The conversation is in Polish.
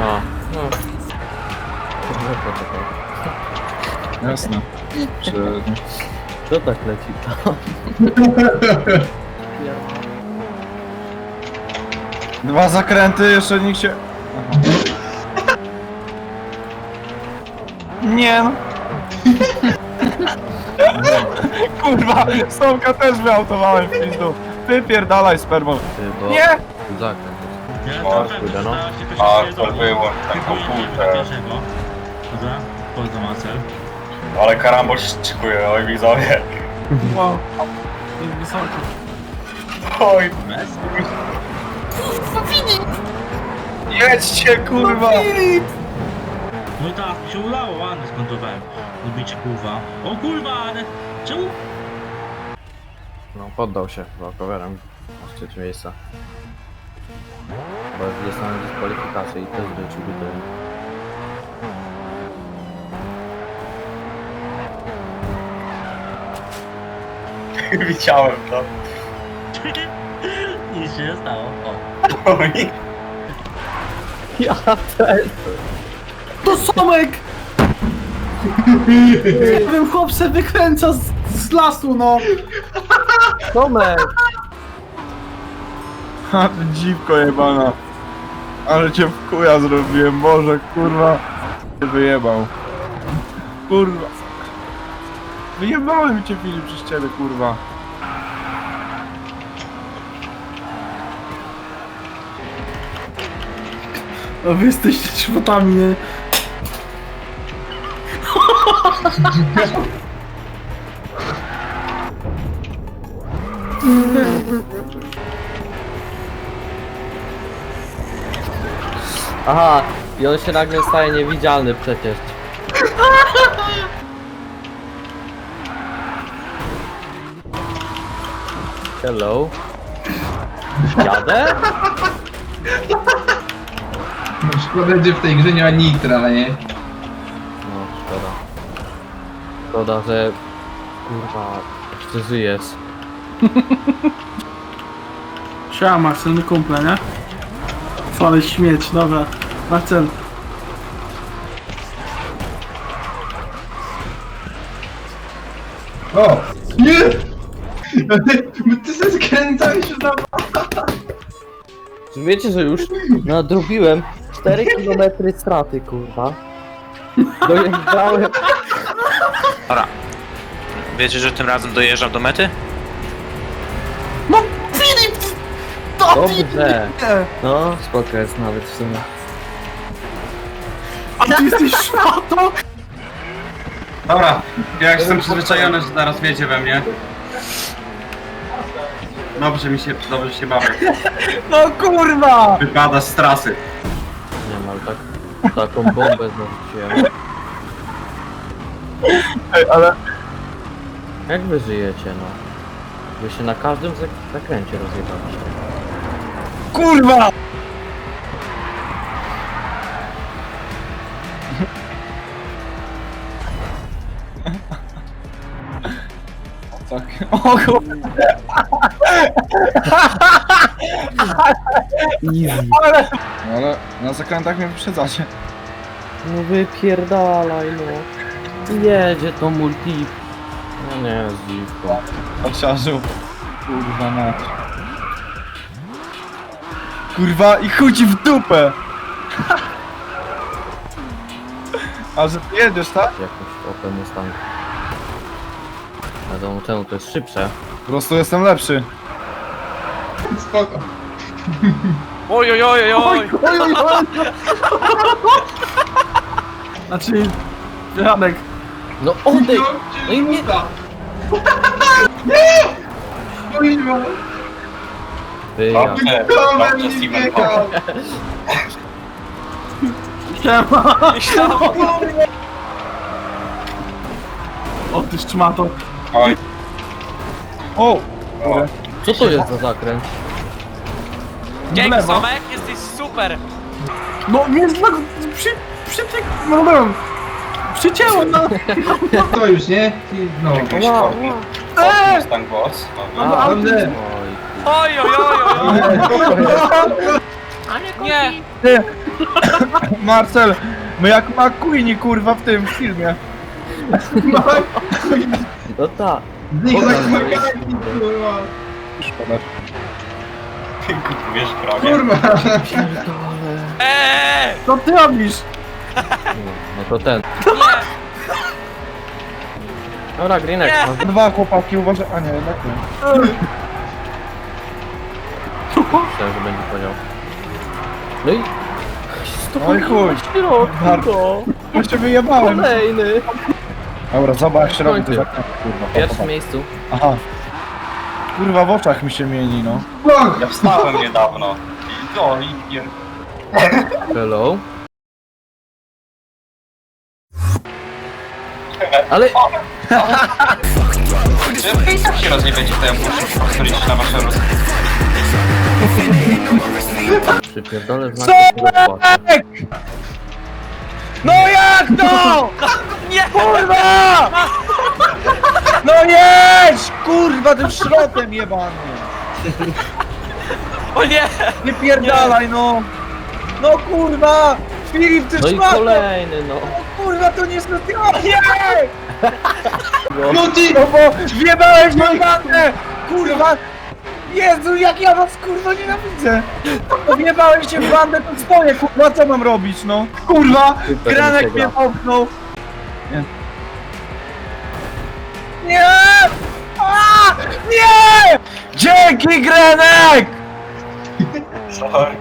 O, no. Jasne. Czy... Co tak leci? Dwa zakręty, jeszcze nikt się... Aha. Nie no. Kurwa, Stomka też wyautowałem w pizdu. Wypierdalaj spermą. Ty, bo... Nie! Zakręt Ja O, to kurde, no. A, to wyłącz ten komputer. Dobra, pozdro Marcel. Ale karambol się szykuje, oj widzowie. Wow. Jest wysoko. Oj, Bez? jedźcie kurwa! No tak, mi się udało, ładnie skontowałem. Lubicie kurwa. O kurwa, ale czemu? No, poddał się walkowerem na trzecie miejsce. Bo jest na dyskwalifikację i też wróciłby to. Widziałem to. Nic się nie stało. O. Oj. Ja też! To Somek! Ten chłop se wykręca z, z lasu, no. Tomek! Ha, dziwko jebana. Ale cię w kuja zrobiłem, Boże, kurwa. Cię wyjebał. Kurwa. Wyjebałem cię Filip przez ciebie, kurwa. no wy jesteście szmotami, nie? Aha, i on się nagle staje niewidzialny przecież. Hello? Jadę? No szkoda, że w tej grze nie ma nitra, nie? No, szkoda. Szkoda, że... Kurwa... Jeszcze żyjesz. Siema my kumple, nie? Ale śmieć, dobra. Marcel, O! Nie! Bo ty się skręcałeś już na... Czy wiecie, że już nadrobiłem 4 km straty, kurwa? Dojeżdżałem... Dobra. Wiecie, że tym razem dojeżdżam do mety? Dobrze. No, spoko jest nawet w sumie. A ty jesteś szmatą? Dobra, ja jestem przyzwyczajony, że zaraz wiecie we mnie. Dobrze mi się, dobrze się bawię. No kurwa! Wypada z trasy. Nie ale tak... Taką bombę zarzuciłem. Ej, ale... Jak wy żyjecie, no? Wy się na każdym zak- zakręcie rozjebaliście. Kurwa! Tak. O Easy. ale... Ale na zakrętach mnie wyprzedzacie. No wypierdalaj, no. Jedzie to multi... No nie, dziwką. Osiarzył. Kurwa mać. Kurwa i chuj ci w dupę! A że ty jedziesz, tak? Jakoś Opel Mustang. Wiadomo czemu to jest szybsze. Po prostu jestem lepszy. Spoko. Oj, oj, oj, oj, oj! Znaczy, Janek, No odejdź! No i nie... Kurwa! Ty, ja... Dobrze, dobrze siema! O ty szmato. Oj, O! o. Co to jest za zakręt? Dzięki Somek, jesteś super! No nie znak... Przy... Przytyk... No byłem. Przycięłem, no. To już, nie? I No. Jakimś Ła, formie. ła. Mustang Boss. Dobra. A, Dobrze. Oj, Oj, oj, oj, oj! oj. Nie! Ty! Marcel, my jak McQueenie kurwa w tym filmie. No tak. Zigzag Makaki, kurwa. Szkoda. Wiesz prawie. Kurwa. Eee! Co ty robisz? No to ten. Dobra, Grinek, Nie. no, Dwa chłopaki uważaj. A nie, jednak nie. myślałem, że będzie podział. No i... Oj chuj. W środku, to. Ja się wyjebałem. Kolejny. Dobra, zobacz, się robi to Kończy. za kurwa. W pa, pierwszym pa, pa. miejscu. Aha. Kurwa w oczach mi się mieni, no. Ja wstałem niedawno. I to, i pier... Hello. Ale... Czy i tak się rozjebiecie, to ja muszę na wasze roz... Przypierdolę znak Co? zapłaty. No jak to? Nie! Kurwa! No jedź! Kurwa tym szrotem jebany. O nie! Nie pierdalaj no. No kurwa! Filip ty No i szmato! kolejny, no. Kurwa to nie specjalnie! No ty! No bo wjebałeś w bandę! Kurwa! Jezu, jak ja was kurwa nienawidzę! Wjebałeś się w bandę, to stoję, kurwa, co mam robić, no? Kurwa! Super, Granek mnie gra. popchnął! Nie! Nie! A! Nie! Dzięki, Grenek! Sorry.